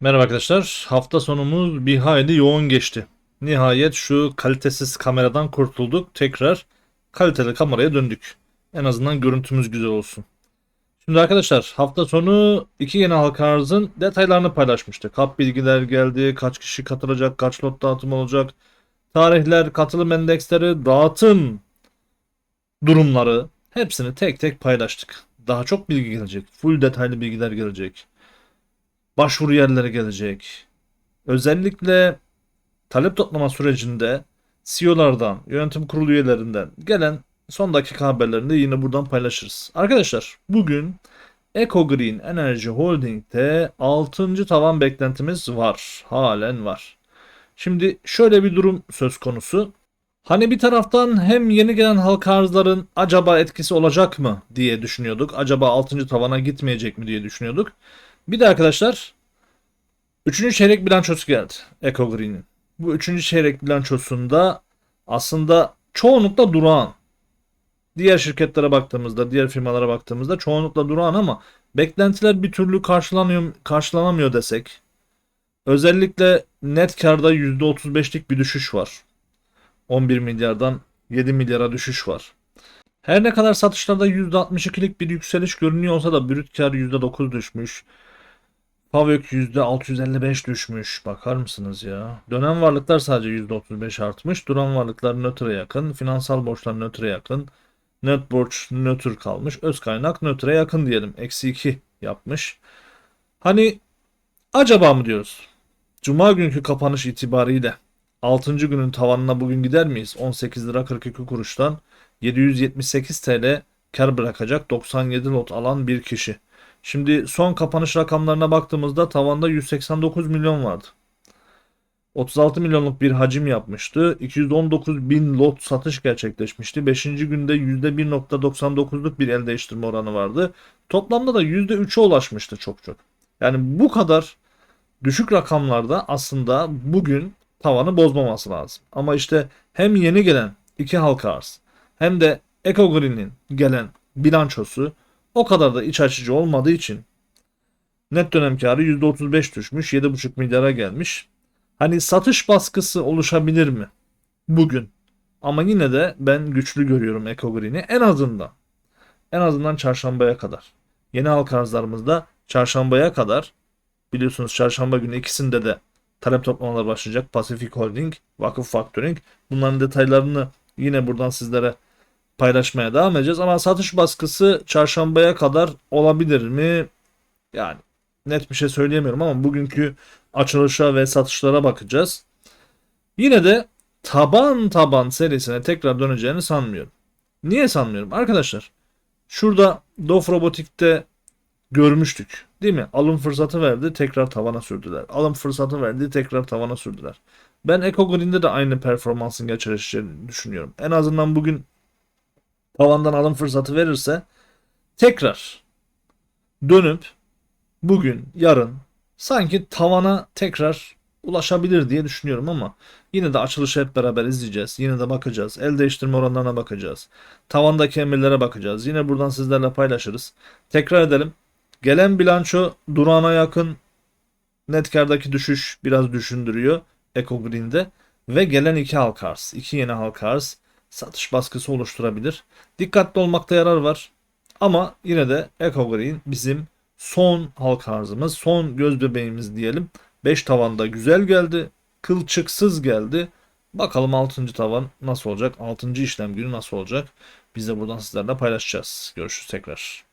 Merhaba arkadaşlar. Hafta sonumuz bir hayli yoğun geçti. Nihayet şu kalitesiz kameradan kurtulduk. Tekrar kaliteli kameraya döndük. En azından görüntümüz güzel olsun. Şimdi arkadaşlar hafta sonu iki yeni halka arzın detaylarını paylaşmıştık. Hap bilgiler geldi, kaç kişi katılacak, kaç lot dağıtım olacak, tarihler, katılım endeksleri, dağıtım durumları hepsini tek tek paylaştık. Daha çok bilgi gelecek. Full detaylı bilgiler gelecek başvuru yerleri gelecek. Özellikle talep toplama sürecinde CEO'lardan, yönetim kurulu üyelerinden gelen son dakika haberlerini yine buradan paylaşırız. Arkadaşlar bugün Eco Green Energy Holding'de 6. tavan beklentimiz var. Halen var. Şimdi şöyle bir durum söz konusu. Hani bir taraftan hem yeni gelen halka arzların acaba etkisi olacak mı diye düşünüyorduk. Acaba 6. tavana gitmeyecek mi diye düşünüyorduk. Bir de arkadaşlar 3. çeyrek bilançosu geldi Eco Green'in. Bu 3. çeyrek bilançosunda aslında çoğunlukla durağan. Diğer şirketlere baktığımızda, diğer firmalara baktığımızda çoğunlukla durağan ama beklentiler bir türlü karşılanıyor, karşılanamıyor desek. Özellikle net karda %35'lik bir düşüş var. 11 milyardan 7 milyara düşüş var. Her ne kadar satışlarda %62'lik bir yükseliş görünüyor olsa da brüt kar %9 düşmüş. Pavök %655 düşmüş. Bakar mısınız ya? Dönem varlıklar sadece %35 artmış. Duran varlıklar nötre yakın. Finansal borçlar nötre yakın. Net borç nötr kalmış. Öz kaynak nötre yakın diyelim. Eksi 2 yapmış. Hani acaba mı diyoruz? Cuma günkü kapanış itibariyle 6. günün tavanına bugün gider miyiz? 18 lira 42 kuruştan 778 TL kar bırakacak 97 lot alan bir kişi. Şimdi son kapanış rakamlarına baktığımızda tavanda 189 milyon vardı. 36 milyonluk bir hacim yapmıştı. 219 bin lot satış gerçekleşmişti. 5. günde %1.99'luk bir el değiştirme oranı vardı. Toplamda da %3'e ulaşmıştı çok çok. Yani bu kadar düşük rakamlarda aslında bugün tavanı bozmaması lazım. Ama işte hem yeni gelen iki halka arz hem de Eco Green'in gelen bilançosu o kadar da iç açıcı olmadığı için net dönem karı %35 düşmüş. 7,5 milyara gelmiş. Hani satış baskısı oluşabilir mi? Bugün. Ama yine de ben güçlü görüyorum Eco Green'i. En azından. En azından çarşambaya kadar. Yeni halka arzlarımızda çarşambaya kadar biliyorsunuz çarşamba günü ikisinde de talep toplamalar başlayacak. Pacific Holding, Vakıf Factoring. Bunların detaylarını yine buradan sizlere paylaşmaya devam edeceğiz. Ama satış baskısı çarşambaya kadar olabilir mi? Yani net bir şey söyleyemiyorum ama bugünkü açılışa ve satışlara bakacağız. Yine de taban taban serisine tekrar döneceğini sanmıyorum. Niye sanmıyorum? Arkadaşlar şurada Dof Robotik'te görmüştük. Değil mi? Alım fırsatı verdi tekrar tavana sürdüler. Alım fırsatı verdi tekrar tavana sürdüler. Ben Eco Green'de de aynı performansın gerçekleşeceğini düşünüyorum. En azından bugün tavandan alım fırsatı verirse tekrar dönüp bugün, yarın sanki tavana tekrar ulaşabilir diye düşünüyorum ama yine de açılışı hep beraber izleyeceğiz. Yine de bakacağız. El değiştirme oranlarına bakacağız. Tavandaki emirlere bakacağız. Yine buradan sizlerle paylaşırız. Tekrar edelim. Gelen bilanço durağına yakın net kardaki düşüş biraz düşündürüyor Eco Green'de ve gelen iki halka arz, iki yeni halka arz satış baskısı oluşturabilir. Dikkatli olmakta yarar var. Ama yine de Eco Green bizim son halka arzımız, son göz bebeğimiz diyelim. 5 tavanda güzel geldi. Kılçıksız geldi. Bakalım 6. tavan nasıl olacak? 6. işlem günü nasıl olacak? Biz de buradan sizlerle paylaşacağız. Görüşürüz tekrar.